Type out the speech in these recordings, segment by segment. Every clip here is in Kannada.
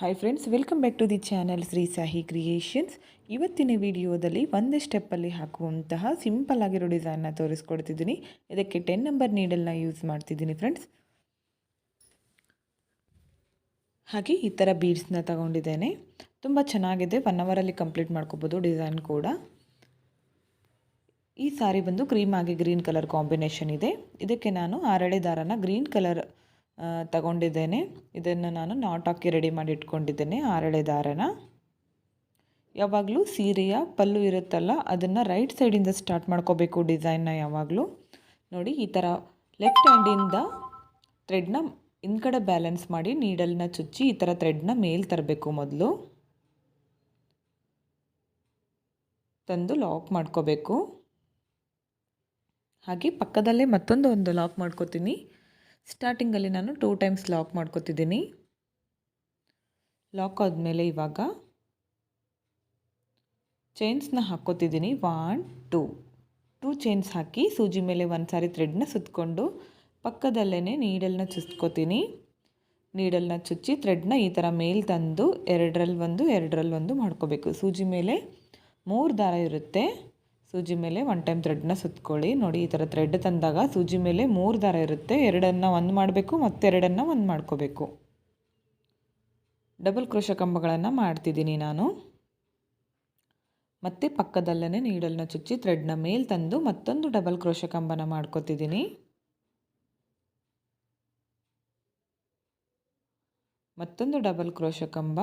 Hi friends welcome back to the channel Shri Sahi creations ಇವತ್ತಿನ ವಿಡಿಯೋದಲ್ಲಿ ಒಂದೇ ಸ್ಟೆಪ್ಪಲ್ಲಿ ಹಾಕುವಂತಹ ಸಿಂಪಲ್ ಆಗಿರೋ ಡಿಸೈನ್ನ ತೋರಿಸ್ಕೊಡ್ತಿದ್ದೀನಿ. ಇದಕ್ಕೆ ಟೆನ್ ನಂಬರ್ ನೀಡಲ್ನ ಯೂಸ್ ಮಾಡ್ತಿದ್ದೀನಿ ಫ್ರೆಂಡ್ಸ್ ಹಾಗೆ ಈ ಥರ ಬೀಡ್ಸ್ನ ತಗೊಂಡಿದ್ದೇನೆ. ತುಂಬ ಚೆನ್ನಾಗಿದೆ. ಒನ್ ಅವರಲ್ಲಿ ಕಂಪ್ಲೀಟ್ ಮಾಡ್ಕೋಬೋದು ಡಿಸೈನ್ ಕೂಡ. ಈ ಸಾರಿ ಬಂದು ಕ್ರೀಮ್ ಆಗಿ ಗ್ರೀನ್ ಕಲರ್ ಕಾಂಬಿನೇಷನ್ ಇದೆ. ಇದಕ್ಕೆ ನಾನು ಆರಳೆ ದಾರನ ಗ್ರೀನ್ ಕಲರ್ ತಗೊಂಡಿದ್ದೇನೆ. ಇದನ್ನು ನಾನು ನಾಟ್ ಹಾಕಿ ರೆಡಿ ಮಾಡಿ ಇಟ್ಕೊಂಡಿದ್ದೇನೆ. ಆರಳೆ ದಾರನ. ಯಾವಾಗಲೂ ಸೀರೆಯ ಪಲ್ಲು ಇರುತ್ತಲ್ಲ, ಅದನ್ನು ರೈಟ್ ಸೈಡಿಂದ ಸ್ಟಾರ್ಟ್ ಮಾಡ್ಕೋಬೇಕು ಡಿಸೈನ್ನ ಯಾವಾಗಲೂ. ನೋಡಿ, ಈ ಥರ ಲೆಫ್ಟ್ ಹ್ಯಾಂಡಿಂದ ಥ್ರೆಡ್ನ ಹಿಂದ್ಗಡೆ ಬ್ಯಾಲೆನ್ಸ್ ಮಾಡಿ ನೀಡಲ್ನ ಚುಚ್ಚಿ ಈ ಥರ ಥ್ರೆಡ್ನ ಮೇಲೆ ತರಬೇಕು ಮೊದಲು. ತಂದು ಲಾಕ್ ಮಾಡ್ಕೋಬೇಕು. ಹಾಗೆ ಪಕ್ಕದಲ್ಲೇ ಮತ್ತೊಂದು ಒಂದು ಲಾಕ್ ಮಾಡ್ಕೋತೀನಿ. ಸ್ಟಾರ್ಟಿಂಗಲ್ಲಿ ನಾನು ಟೂ ಟೈಮ್ಸ್ ಲಾಕ್ ಮಾಡ್ಕೋತಿದ್ದೀನಿ. ಲಾಕ್ ಆದಮೇಲೆ ಇವಾಗ ಚೈನ್ಸ್ನ ಹಾಕ್ಕೋತಿದ್ದೀನಿ. ಒನ್ ಟೂ ಟೂ ಚೈನ್ಸ್ ಹಾಕಿ ಸೂಜಿ ಮೇಲೆ ಒಂದು ಸಾರಿ ಥ್ರೆಡ್ನ ಸುತ್ತಕೊಂಡು ಪಕ್ಕದಲ್ಲೇ ನೀಡಲ್ನ ಚುಚ್ಕೋತೀನಿ. ನೀಡಲ್ನ ಚುಚ್ಚಿ ಥ್ರೆಡ್ನ ಈ ಥರ ಮೇಲ್ ತಂದು ಎರಡರಲ್ಲಿ ಒಂದು ಎರಡರಲ್ಲಿ ಒಂದು ಮಾಡ್ಕೋಬೇಕು. ಸೂಜಿ ಮೇಲೆ ಮೂರು ದಾರ ಇರುತ್ತೆ. ಸೂಜಿ ಮೇಲೆ ಒನ್ ಟೈಮ್ ಥ್ರೆಡ್ನ ಸುತ್ಕೊಳ್ಳಿ. ನೋಡಿ, ಈ ಥರ ಥ್ರೆಡ್ ತಂದಾಗ ಸೂಜಿ ಮೇಲೆ ಮೂರು ದಾರ ಇರುತ್ತೆ. ಎರಡನ್ನು ಒಂದು ಮಾಡಬೇಕು, ಮತ್ತೆರಡನ್ನು ಒಂದು ಮಾಡ್ಕೋಬೇಕು. ಡಬಲ್ ಕ್ರೋಶ ಕಂಬಗಳನ್ನು ಮಾಡ್ತಿದ್ದೀನಿ ನಾನು. ಮತ್ತೆ ಪಕ್ಕದಲ್ಲೇ ನೀಡಲ್ನ ಚುಚ್ಚಿ ಥ್ರೆಡ್ನ ಮೇಲೆ ತಂದು ಮತ್ತೊಂದು ಡಬಲ್ ಕ್ರೋಶ ಕಂಬನ ಮಾಡ್ಕೋತಿದ್ದೀನಿ. ಮತ್ತೊಂದು ಡಬಲ್ ಕ್ರೋಶ ಕಂಬ.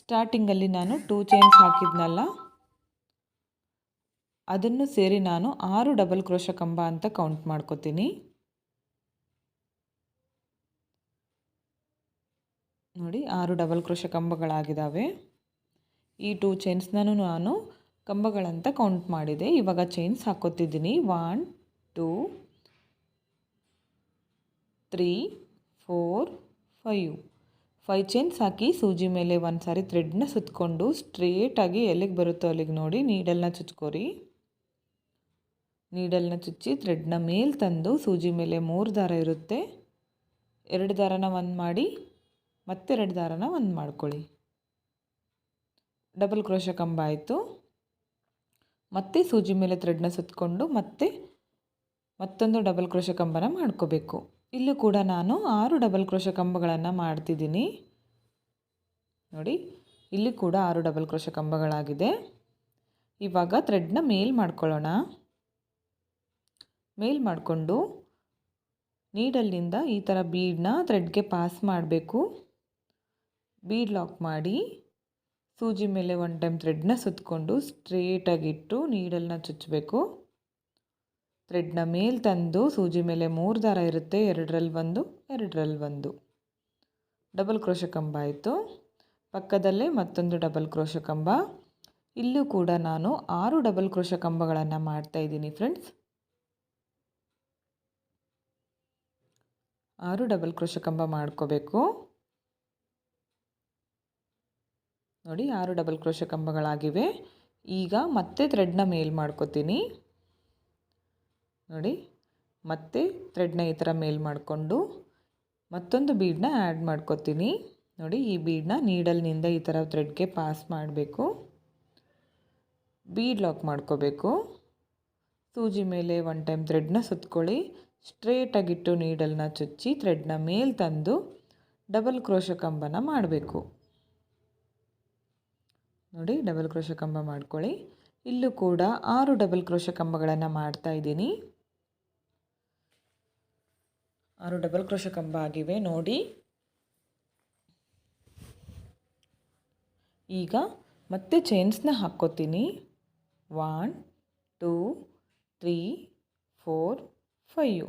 ಸ್ಟಾರ್ಟಿಂಗಲ್ಲಿ ನಾನು ಟೂ ಚೈನ್ಸ್ ಹಾಕಿದ್ನಲ್ಲ ಅದನ್ನು ಸೇರಿ ನಾನು ಆರು ಡಬಲ್ ಕ್ರೋಶ ಕಂಬ ಅಂತ ಕೌಂಟ್ ಮಾಡ್ಕೋತೀನಿ. ನೋಡಿ, ಆರು ಡಬಲ್ ಕ್ರೋಶ ಕಂಬಗಳಾಗಿದ್ದಾವೆ ಈ ಟೂ ಚೈನ್ಸ್ನೂ ನಾನು ಕಂಬಗಳಂತ ಕೌಂಟ್ ಮಾಡಿದೆ. ಇವಾಗ chains ಹಾಕೋತಿದ್ದೀನಿ. One two three four five five chains ಹಾಕಿ ಸೂಜಿ ಮೇಲೆ ಒಂದು ಸಾರಿ ಥ್ರೆಡ್ನ ಸುತ್ತಕೊಂಡು ಸ್ಟ್ರೇಟಾಗಿ ಎಲ್ಲಿಗೆ ಬರುತ್ತೋ ಅಲ್ಲಿಗೆ ನೋಡಿ ನೀಡಲ್ನ ಚುಚ್ಕೋರಿ. ನೀಡಲ್ನ ಚುಚ್ಚಿ ಥ್ರೆಡ್ನ ಮೇಲೆ ತಂದು ಸೂಜಿ ಮೇಲೆ ಮೂರು ದಾರ ಇರುತ್ತೆ. ಎರಡು ದಾರನ ಒಂದು ಮಾಡಿ, ಮತ್ತೆರಡು ದಾರನ ಒಂದು ಮಾಡ್ಕೊಳ್ಳಿ. ಡಬಲ್ ಕ್ರೋಶ ಕಂಬ ಆಯಿತು. ಮತ್ತೆ ಸೂಜಿ ಮೇಲೆ ಥ್ರೆಡ್ನ ಸುತ್ತಕೊಂಡು ಮತ್ತೆ ಮತ್ತೊಂದು ಡಬಲ್ ಕ್ರೋಶ ಕಂಬನ ಮಾಡ್ಕೋಬೇಕು. ಇಲ್ಲೂ ಕೂಡ ನಾನು ಆರು ಡಬಲ್ ಕ್ರೋಶ ಕಂಬಗಳನ್ನು ಮಾಡ್ತಿದ್ದೀನಿ. ನೋಡಿ, ಇಲ್ಲಿ ಕೂಡ ಆರು ಡಬಲ್ ಕ್ರೋಶ ಕಂಬಗಳಾಗಿದೆ. ಇವಾಗ ಥ್ರೆಡ್ನ ಮೇಲ್ ಮಾಡ್ಕೊಳ್ಳೋಣ. ಮೇಲ್ ಮಾಡಿಕೊಂಡು ನೀಡಲ್ಲಿಂದ ಈ ಥರ ಬೀಡನ್ನ ಥ್ರೆಡ್ಗೆ ಪಾಸ್ ಮಾಡಬೇಕು. ಬೀಡ್ ಲಾಕ್ ಮಾಡಿ ಸೂಜಿ ಮೇಲೆ ಒನ್ ಟೈಮ್ ಥ್ರೆಡ್ನ ಸುತ್ತಕೊಂಡು ಸ್ಟ್ರೇಟಾಗಿಟ್ಟು ನೀಡಲ್ನ ಚುಚ್ಚಬೇಕು. ಥ್ರೆಡ್ನ ಮೇಲೆ ತಂದು ಸೂಜಿ ಮೇಲೆ ಮೂರು ದಾರ ಇರುತ್ತೆ, ಎರಡರಲ್ಲಿ ಒಂದು ಎರಡರಲ್ಲಿ ಒಂದು. ಡಬಲ್ ಕ್ರೋಶ ಕಂಬ ಆಯಿತು. ಪಕ್ಕದಲ್ಲೇ ಮತ್ತೊಂದು ಡಬಲ್ ಕ್ರೋಶ ಕಂಬ. ಇಲ್ಲೂ ಕೂಡ ನಾನು ಆರು ಡಬಲ್ ಕ್ರೋಶ ಕಂಬಗಳನ್ನು ಮಾಡ್ತಾಯಿದ್ದೀನಿ ಫ್ರೆಂಡ್ಸ್. ಆರು ಡಬಲ್ ಕ್ರೋಶ ಕಂಬ ಮಾಡ್ಕೋಬೇಕು. ನೋಡಿ, ಆರು ಡಬಲ್ ಕ್ರೋಶ ಕಂಬಗಳಾಗಿವೆ ಈಗ ಮತ್ತೆ ಥ್ರೆಡ್ನ ಮೇಲ್ ಮಾಡ್ಕೋತೀನಿ. ನೋಡಿ, ಮತ್ತೆ ಥ್ರೆಡ್ನ ಈ ಥರ ಮೇಲ್ ಮಾಡಿಕೊಂಡು ಮತ್ತೊಂದು ಬೀಡನ್ನ ಆ್ಯಡ್ ಮಾಡ್ಕೋತೀನಿ. ನೋಡಿ, ಈ ಬೀಡನ್ನ ನೀಡಲ್ನಿಂದ ಈ ಥರ ಥ್ರೆಡ್ಗೆ ಪಾಸ್ ಮಾಡಬೇಕು. ಬೀಡ್ ಲಾಕ್ ಮಾಡ್ಕೋಬೇಕು. ಸೂಜಿ ಮೇಲೆ ಒನ್ ಟೈಮ್ ಥ್ರೆಡ್ನ ಸುತ್ಕೊಳ್ಳಿ. ಸ್ಟ್ರೇಟಾಗಿಟ್ಟು ನೀಡಲ್ನ ಚುಚ್ಚಿ ಥ್ರೆಡ್ನ ಮೇಲೆ ತಂದು ಡಬಲ್ ಕ್ರೋಶ ಕಂಬನ ಮಾಡಬೇಕು. ನೋಡಿ, ಡಬಲ್ ಕ್ರೋಶ ಕಂಬ ಮಾಡ್ಕೊಳ್ಳಿ. ಇಲ್ಲೂ ಕೂಡ ಆರು ಡಬಲ್ ಕ್ರೋಶ ಕಂಬಗಳನ್ನು ಮಾಡ್ತಾ ಇದ್ದೀನಿ. ಆರು ಡಬಲ್ ಕ್ರೋಶ ಕಂಬ ಆಗಿವೆ, ನೋಡಿ. ಈಗ ಮತ್ತೆ ಚೈನ್ಸ್ನ ಹಾಕ್ಕೋತೀನಿ. One, two, three, four five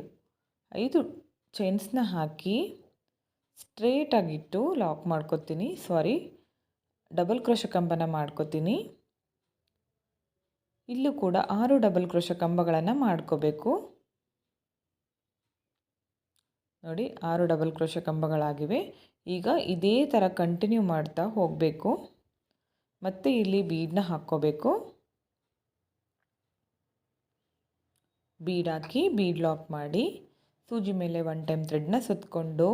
ಐದು ಚೈನ್ಸ್ನ ಹಾಕಿ ಸ್ಟ್ರೇಟಾಗಿಟ್ಟು ಲಾಕ್ ಮಾಡ್ಕೊತೀನಿ. ಸಾರಿ, ಡಬಲ್ ಕ್ರೋಶ ಕಂಬನ ಮಾಡ್ಕೋತೀನಿ. ಇಲ್ಲೂ ಕೂಡ ಆರು ಡಬಲ್ ಕ್ರೋಶ ಕಂಬಗಳನ್ನು ಮಾಡ್ಕೋಬೇಕು. ನೋಡಿ, ಆರು ಡಬಲ್ ಕ್ರೋಶ ಕಂಬಗಳಾಗಿವೆ. ಈಗ ಇದೇ ಥರ ಕಂಟಿನ್ಯೂ ಮಾಡ್ತಾ ಹೋಗಬೇಕು. ಮತ್ತು ಇಲ್ಲಿ ಬೀಡನ್ನ ಹಾಕ್ಕೋಬೇಕು. ಬೀಡ್ ಹಾಕಿ, ಬೀಡ್ ಲಾಕ್ ಮಾಡಿ, ಸೂಜಿ ಮೇಲೆ ಒನ್ ಟೈಮ್ ಥ್ರೆಡ್ನ ಸುತ್ತಕೊಂಡು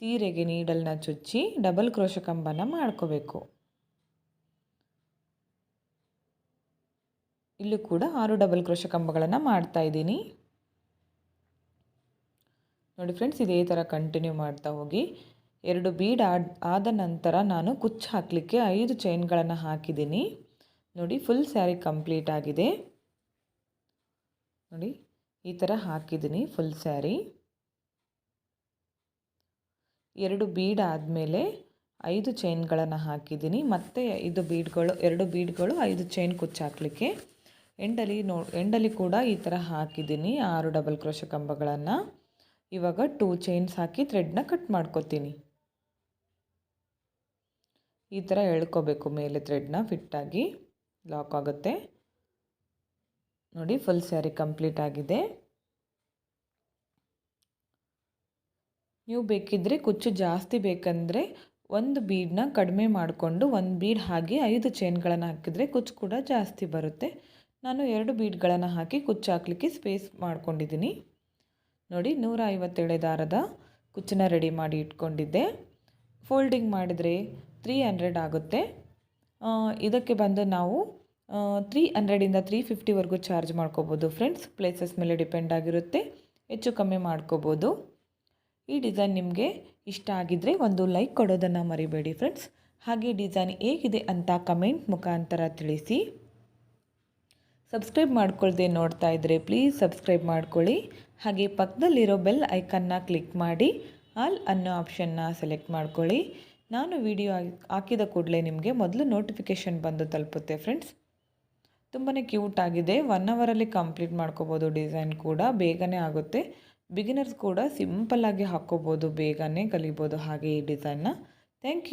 ಸೀರೆಗೆ ನೀಡಲ್ನ ಚುಚ್ಚಿ ಡಬಲ್ ಕ್ರೋಶ ಕಂಬನ ಮಾಡ್ಕೋಬೇಕು. ಇಲ್ಲೂ ಕೂಡ ಆರು ಡಬಲ್ ಕ್ರೋಶ ಕಂಬಗಳನ್ನು ಮಾಡ್ತಾ ಇದ್ದೀನಿ. ನೋಡಿ ಫ್ರೆಂಡ್ಸ್ ಇದೇ ಥರ ಕಂಟಿನ್ಯೂ ಮಾಡ್ತಾ ಹೋಗಿ. ಎರಡು ಬೀಡ್ ಆದ ನಂತರ ನಾನು ಕುಚ್ಚು ಹಾಕಲಿಕ್ಕೆ ಐದು ಚೈನ್ಗಳನ್ನು ಹಾಕಿದ್ದೀನಿ. ನೋಡಿ ಫುಲ್ ಸ್ಯಾರಿ ಕಂಪ್ಲೀಟ್ ಆಗಿದೆ. ನೋಡಿ, ಈ ಥರ ಹಾಕಿದ್ದೀನಿ ಫುಲ್ ಸ್ಯಾರಿ ಎರಡು ಬೀಡ್ ಆದಮೇಲೆ ಐದು ಚೈನ್ಗಳನ್ನು ಹಾಕಿದ್ದೀನಿ. ಮತ್ತು ಐದು ಬೀಡ್ಗಳು ಎರಡು ಬೀಡ್ಗಳು ಐದು ಚೈನ್ ಕುಚ್ಚು ಹಾಕಲಿಕ್ಕೆ. ಎಂಡಲ್ಲಿ ನೋ, ಎಂಡಲ್ಲಿ ಕೂಡ ಈ ಥರ ಹಾಕಿದ್ದೀನಿ, ಆರು ಡಬಲ್ ಕ್ರೋಶ ಕಂಬಗಳನ್ನು. ಇವಾಗ ಟೂ ಚೈನ್ಸ್ ಹಾಕಿ ಥ್ರೆಡ್ನ ಕಟ್ ಮಾಡ್ಕೊತೀನಿ. ಈ ಥರ ಎಳ್ಕೋಬೇಕು ಮೇಲೆ ಥ್ರೆಡ್ನ ಫಿಟ್ಟಾಗಿ ಲಾಕ್ ಆಗುತ್ತೆ. ನೋಡಿ ಫುಲ್ ಸ್ಯಾರಿ ಕಂಪ್ಲೀಟ್ ಆಗಿದೆ. ನೀವು ಬೇಕಿದ್ದರೆ ಕುಚ್ಚು ಜಾಸ್ತಿ ಬೇಕಂದರೆ ಒಂದು ಬೀಡನ್ನ ಕಡಿಮೆ ಮಾಡಿಕೊಂಡು ಒಂದು ಬೀಡ್ ಹಾಕಿ ಐದು ಚೈನ್ಗಳನ್ನು ಹಾಕಿದರೆ ಕುಚ್ಚು ಕೂಡ ಜಾಸ್ತಿ ಬರುತ್ತೆ. ನಾನು ಎರಡು ಬೀಡ್ಗಳನ್ನು ಹಾಕಿ ಕುಚ್ಚು ಹಾಕಲಿಕ್ಕೆ ಸ್ಪೇಸ್ ಮಾಡ್ಕೊಂಡಿದ್ದೀನಿ. ನೋಡಿ ನೂರ ಐವತ್ತೇಳು ದಾರದ ಕುಚ್ಚನ್ನ ರೆಡಿ ಮಾಡಿ ಇಟ್ಕೊಂಡಿದ್ದೆ. ಫೋಲ್ಡಿಂಗ್ ಮಾಡಿದರೆ ತ್ರೀ ಹಂಡ್ರೆಡ್ ಆಗುತ್ತೆ. ಇದಕ್ಕೆ ಬಂದು ನಾವು ತ್ರೀ ಹಂಡ್ರೆಡಿಂದ ತ್ರೀ ಫಿಫ್ಟಿವರೆಗೂ ಚಾರ್ಜ್ ಮಾಡ್ಕೋಬೋದು. ಫ್ರೆಂಡ್ಸ್ ಪ್ಲೇಸಸ್ ಮೇಲೆ ಡಿಪೆಂಡ್ ಆಗಿರುತ್ತೆ. ಹೆಚ್ಚು ಕಮ್ಮಿ ಮಾಡ್ಕೋಬೋದು. ಈ ಡಿಸೈನ್ ನಿಮಗೆ ಇಷ್ಟ ಆಗಿದ್ರೆ ಒಂದು ಲೈಕ್ ಕೊಡೋದನ್ನು ಮರಿಬೇಡಿ ಫ್ರೆಂಡ್ಸ್ ಹಾಗೆ ಡಿಸೈನ್ ಹೇಗಿದೆ ಅಂತ ಕಮೆಂಟ್ ಮುಖಾಂತರ ತಿಳಿಸಿ. ಸಬ್ಸ್ಕ್ರೈಬ್ ಮಾಡ್ಕೊಳ್ದೆ ನೋಡ್ತಾ ಇದ್ದರೆ ಪ್ಲೀಸ್ ಸಬ್ಸ್ಕ್ರೈಬ್ ಮಾಡ್ಕೊಳ್ಳಿ. ಹಾಗೆ ಪಕ್ಕದಲ್ಲಿರೋ ಬೆಲ್ ಐಕನ್ನ ಕ್ಲಿಕ್ ಮಾಡಿ. ಆಲ್ ಅನ್ನೋ ಆಪ್ಷನ್ನ ಸೆಲೆಕ್ಟ್ ಮಾಡ್ಕೊಳ್ಳಿ. ನಾನು ವಿಡಿಯೋ ಹಾಕಿದ ಕೂಡಲೇ ನಿಮಗೆ ಮೊದಲು ನೋಟಿಫಿಕೇಷನ್ ಬಂದು ತಲುಪುತ್ತೆ ಫ್ರೆಂಡ್ಸ್ ತುಂಬಾ ಕ್ಯೂಟ್ ಆಗಿದೆ. ಒನ್ ಅವರಲ್ಲಿ ಕಂಪ್ಲೀಟ್ ಮಾಡ್ಕೋಬೋದು ಡಿಸೈನ್ ಕೂಡ, ಬೇಗನೆ ಆಗುತ್ತೆ. ಬಿಗಿನರ್ಸ್ ಕೂಡ ಸಿಂಪಲ್ಲಾಗಿ ಹಾಕ್ಕೋಬೋದು, ಬೇಗನೆ ಕಲಿಬೋದು ಹಾಗೆ ಈ ಡಿಸೈನ್ನ ಥ್ಯಾಂಕ್ ಯು